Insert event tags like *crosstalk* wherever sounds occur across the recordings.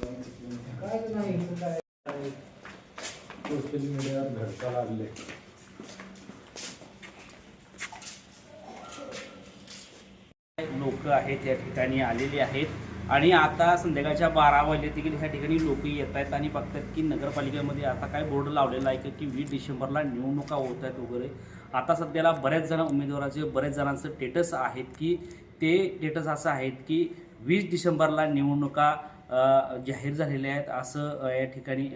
काय नाही काय सोशल मीडियावर घडचा लागले लोक आहेत या ठिकाणी आलेली आहेत. आणि आता संध्याकाळच्या बारा वाजले देखील ह्या ठिकाणी लोक येत आहेत आणि बघतात की नगरपालिकेमध्ये आता काय बोर्ड लावलेला आहे की वीस डिसेंबरला निवडणुका होत आहेत वगैरे. आता सध्याला बऱ्याच जण उमेदवाराचे बऱ्याच जणांचं स्टेटस आहेत की ते स्टेटस असं आहेत की वीस डिसेंबरला निवडणुका जाहीर झालेल्या आहेत असं या ठिकाणी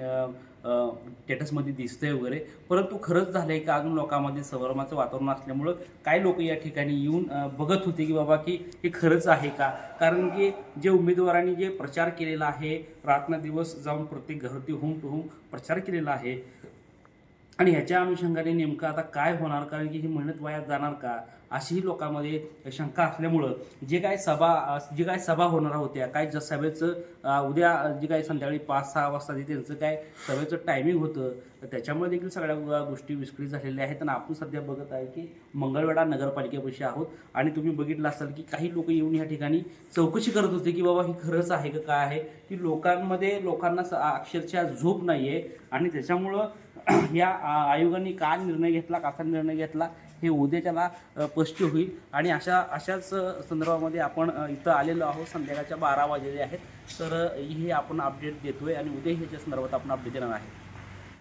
स्टेटसमध्ये दिसतंय वगैरे. परंतु खरंच झालंय का? अजून लोकांमध्ये संभ्रमाचं वातावरण असल्यामुळं काही लोक या ठिकाणी येऊन बघत होते की बाबा की हे खरंच आहे का? कारण की जे उमेदवारांनी जे प्रचार केलेला आहे रात्रदिवस जाऊन प्रत्येक घरती होऊन टू होऊन प्रचार केलेला आहे आणि ह्याच्या अनुषंगाने नेमकं आता काय होणार? कारण की ही मेहनत वायात जाणार का? अशीही लोकांमध्ये शंका असल्यामुळं जे काय सभा जे काय सभा होणार होत्या काय ज सभेचं उद्या जे काय संध्याकाळी पाच सहा वाजता जे त्यांचं काय सभेचं टायमिंग होतं तर त्याच्यामुळे देखील सगळ्या गोष्टी विस्कळीत झालेल्या आहेत. आणि आपण सध्या बघत आहे की मंगळवेढा नगरपालिकेपाशी आहोत. आणि तुम्ही बघितलं असाल की काही लोक येऊन या ठिकाणी चौकशी करत होते की बाबा ही खरंच आहे का काय आहे? की लोकांमध्ये लोकांना स- अक्षरशः झोप नाही आहे आणि त्याच्यामुळं *clears throat* या आयोगाने काय निर्णय घेतला कसा निर्णय घेतला हे उद्याच्याला त्याला स्पष्ट होईल. आणि अशा अशाच संदर्भामध्ये आपण इथं आलेलो आहोत. संध्याकाळच्या बारा वाजलेले आहेत. तर हे आपण अपडेट देतो आहे आणि उद्या ह्याच्या संदर्भात आपण अपडेट देणार आहे.